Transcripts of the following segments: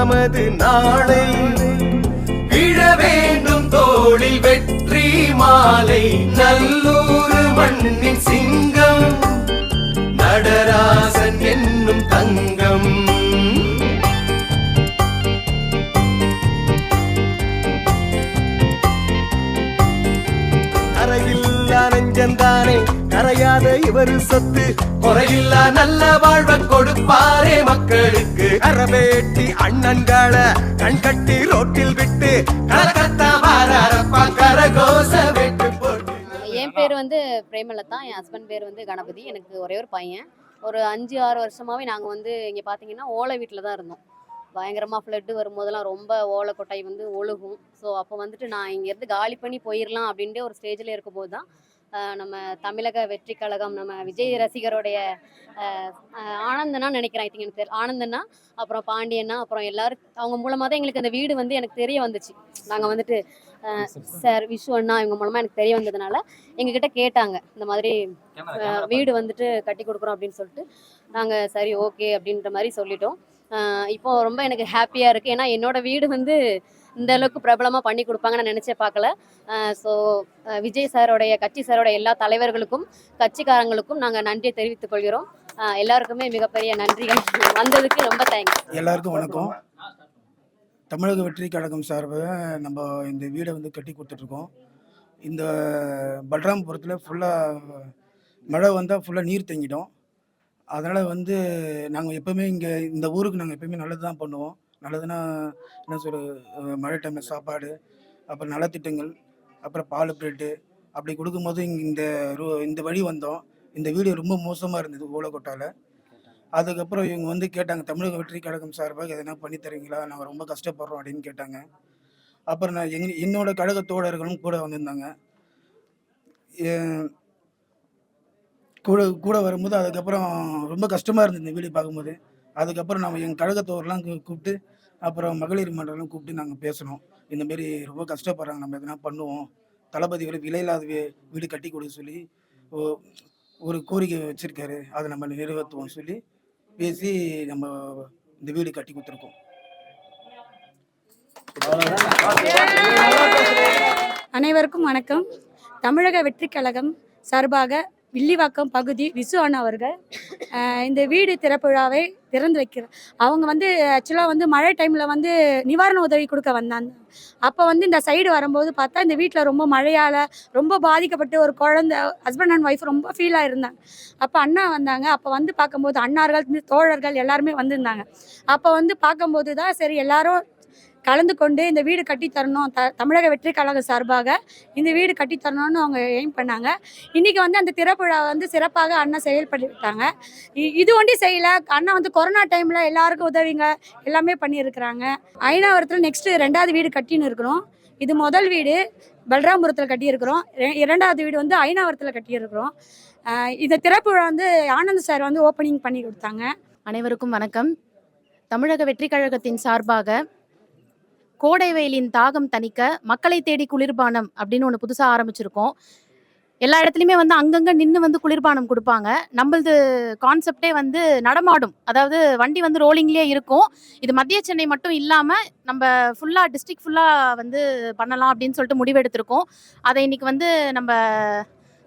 நமது நாளை விழ வேண்டும் தோளில் வெற்றி மாலை. நல்லூர் மண்ணின் சிங்கம் நடராசன் என்னும் தங்கம். கரையில்லா நெஞ்சந்தானே கரையாத இவர் சொத்து. குறையில்லா நல்ல வாழ்வ கொடுப்பாரே மக்களுக்கு. அறவே அண்ணன்களை கண் கட்டி ரோட்டில் விட்டு வாரப்பா கரகோச விட்டு போட்டு. என் பேர் வந்து பிரேமலதா என் ஹஸ்பண்ட் பேர் வந்து கணபதி எனக்கு ஒரே ஒரு பையன். ஒரு அஞ்சு ஆறு வருஷமாவே நாங்கள் வந்து இங்கே பார்த்தீங்கன்னா ஓலை வீட்டில் தான் இருந்தோம். பயங்கரமாக ஃப்ளட்டு வரும்போதெல்லாம் ரொம்ப ஓலை கொட்டை வந்து ஒழுகும். ஸோ அப்போ வந்துட்டு நான் இங்கேருந்து காலி பண்ணி போயிடலாம் அப்படின்ட்டு ஒரு ஸ்டேஜில் இருக்கும்போது தான் நம்ம தமிழக வெற்றி கழகம் நம்ம விஜய் ரசிகருடைய ஆனந்தனா நினைக்கிறேன் ஐ திங்க் எனக்கு தெரியல ஆனந்தனா அப்புறம் பாண்டியண்ணா அப்புறம் எல்லாரும் அவங்க மூலமாக தான் எங்களுக்கு அந்த வீடு வந்து எனக்கு தெரிய வந்துச்சு. நாங்கள் வந்துட்டு சார் விஷு அண்ணா இவங்க மூலமாக எனக்கு தெரிய வந்ததுனால எங்ககிட்ட கேட்டாங்க இந்த மாதிரி வீடு வந்துட்டு கட்டி கொடுக்குறோம் அப்படின்னு சொல்லிட்டு நாங்கள் சரி ஓகே அப்படின்ற மாதிரி சொல்லிட்டோம். இப்போது ரொம்ப எனக்கு ஹாப்பியாக இருக்குது ஏன்னா என்னோடய வீடு வந்து இந்த அளவுக்கு பிரபலமாக பண்ணி கொடுப்பாங்கன்னு நான் நினச்சே பார்க்கல. ஸோ விஜய் சாரோடைய கட்சி சாரோடைய எல்லா தலைவர்களுக்கும் கட்சிக்காரங்களுக்கும் நாங்கள் நன்றியை தெரிவித்துக் கொள்கிறோம். எல்லாருக்குமே மிகப்பெரிய நன்றிகள். வந்ததுக்கு ரொம்ப தேங்க்ஸ் எல்லாருக்கும் வணக்கம். தமிழக வெற்றி கழகம் சார்பாக நம்ம இந்த வீடை வந்து கட்டி கொடுத்துட்ருக்கோம். இந்த பல்ராம்புரத்தில் ஃபுல்லாக மழை வந்தால் ஃபுல்லாக நீர் தேங்கிடும். அதனால் வந்து நாங்கள் எப்போவுமே இங்கே இந்த ஊருக்கு நாங்கள் எப்போயுமே நல்லது தான் பண்ணுவோம். நல்லதுன்னா என்ன சொல்ற மழை டைமில் சாப்பாடு அப்புறம் நலத்திட்டங்கள் அப்புறம் பால் பிரெட்டு அப்படி கொடுக்கும்போது இங்கே இந்த ரூ இந்த வழி வந்தோம். இந்த வீடு ரொம்ப மோசமாக இருந்தது ஓலக்கோட்டாவில் அதுக்கப்புறம் இவங்க வந்து கேட்டாங்க தமிழக வெற்றி கழகம் சார்பாக எதனா பண்ணி தரீங்களா? நாங்கள் ரொம்ப கஷ்டப்படுறோம் அப்படின்னு கேட்டாங்க. அப்புறம் நான் எங் என்னோட கழக தோழர்களும் கூட வந்திருந்தாங்க. கூட கூட வரும்போது அதுக்கப்புறம் ரொம்ப கஷ்டமாக இருந்தது இந்த வீடியோ பார்க்கும்போது. அதுக்கப்புறம் நம்ம எங்கள் கழகத்தோர்லாம் கூப்பிட்டு அப்புறம் மகளிர் மன்றம்லாம் கூப்பிட்டு நாங்கள் பேசணும் இந்தமாரி ரொம்ப கஷ்டப்படுறாங்க. நம்ம எதனா பண்ணுவோம். தளபதி விலையில்லாத வீ- வீடு கட்டி கொடுக்க சொல்லி ஒரு கோரிக்கை வச்சுருக்காரு. அதை நம்ம நிறைவேற்றுவோம் சொல்லி பேசி நம்ம இந்த வீடு கட்டி கொடுத்துருக்கோம். அனைவருக்கும் வணக்கம். தமிழக வெற்றிக் கழகம் சார்பாக வில்லிவாக்கம் பகுதி விசு அண்ணா அவர்கள் இந்த வீடு திறப்புழாவை திறந்து வைக்கிறார் அவங்க வந்து ஆக்சுவலாக வந்து மழை டைமில் வந்து நிவாரண உதவி கொடுக்க வந்தாங்க. அப்போ வந்து இந்த சைடு வரும்போது பார்த்தா இந்த வீட்டில் ரொம்ப மழையால் ரொம்ப பாதிக்கப்பட்டு ஒரு குழந்த ஹஸ்பண்ட் அண்ட் ஒய்ஃப் ரொம்ப ஃபீலாக இருந்தாங்க. அப்போ அண்ணா வந்தாங்க. அப்போ வந்து பார்க்கும்போது அண்ணார்கள் தோழர்கள் எல்லாருமே வந்திருந்தாங்க. அப்போ வந்து பார்க்கும்போது தான் சரி எல்லாரும் கலந்து கொண்டு இந்த வீடு கட்டி தரணும். த தமிழக வெற்றி கழகம் சார்பாக இந்த வீடு கட்டித்தரணும்னு அவங்க எய்ம் பண்ணாங்க. இன்றைக்கி வந்து அந்த திறப்புழா வந்து சிறப்பாக அண்ணா செயல்படுத்தாங்க இ- இது ஒண்டி செய்யலை. அண்ணா வந்து கொரோனா டைமில் எல்லாருக்கும் உதவிங்க எல்லாமே பண்ணியிருக்கிறாங்க. ஐநாவரத்தில் நெக்ஸ்ட்டு ரெண்டாவது வீடு கட்டின்னு இருக்கிறோம். இது முதல் வீடு பல்ராம்புரத்தில் கட்டியிருக்கிறோம். இரண்டாவது வீடு வந்து ஐநாவரத்தில் கட்டியிருக்கிறோம். இந்த திறப்பு வந்து ஆனந்த் சார் வந்து ஓப்பனிங் பண்ணி கொடுத்தாங்க. அனைவருக்கும் வணக்கம். தமிழக வெற்றி கழகத்தின் சார்பாக கோடை வெயிலின் தாகம் தணிக்க மக்களை தேடி குளிர்பானம் அப்படின்னு ஒன்று புதுசாக ஆரம்பிச்சிருக்கோம். எல்லா இடத்துலையுமே வந்து அங்கங்கே நின்று வந்து குளிர்பானம் கொடுப்பாங்க. நம்மளது கான்செப்டே வந்து நடமாடும். அதாவது வண்டி வந்து ரோலிங்லேயே இருக்கும். இது மத்திய சென்னை மட்டும் இல்லாமல் நம்ம ஃபுல்லாக டிஸ்ட்ரிக்ட் ஃபுல்லாக வந்து பண்ணலாம் அப்படின்னு சொல்லிட்டு முடிவெடுத்திருக்கோம். அதை இன்னைக்கு வந்து நம்ம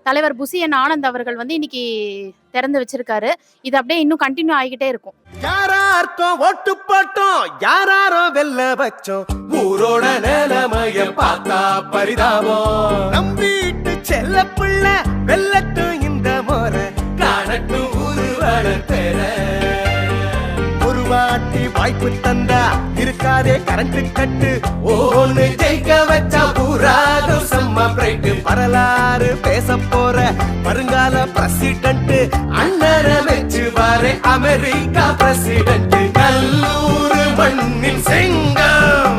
தலைவர் புசி என் ஆனந்த் அவர்கள் வந்து இன்னைக்கு திறந்து வச்சிருக்காரு. இது அப்படியே இன்னும் கண்டினியூ ஆகிட்டே இருக்கும். யாரார்க்கும் ஓட்டு போட்டோம் யாராரோ வெல்ல வச்சோம். ஊரோட நிலைமைய பார்த்தா பரிதாபம். நம் வீட்டு செல்ல பிள்ளை வெல்லட்டும் இந்த முறை. காணட்டும் ஊருவட பெற. ஒரு வாட்டி வாய்ப்பு தந்தா இருக்காதே கரண்ட் கட்டு ஓன்னு ஜெயிக்க வச்சா பூராகும் பிரைட் வரலாறு பேச போற வருங்கால பிரசிடண்ட் அண்ணரை வச்சு வாரே அமெரிக்கா பிரசிடண்ட் கல்லூர் மண்ணின் செங்கம்.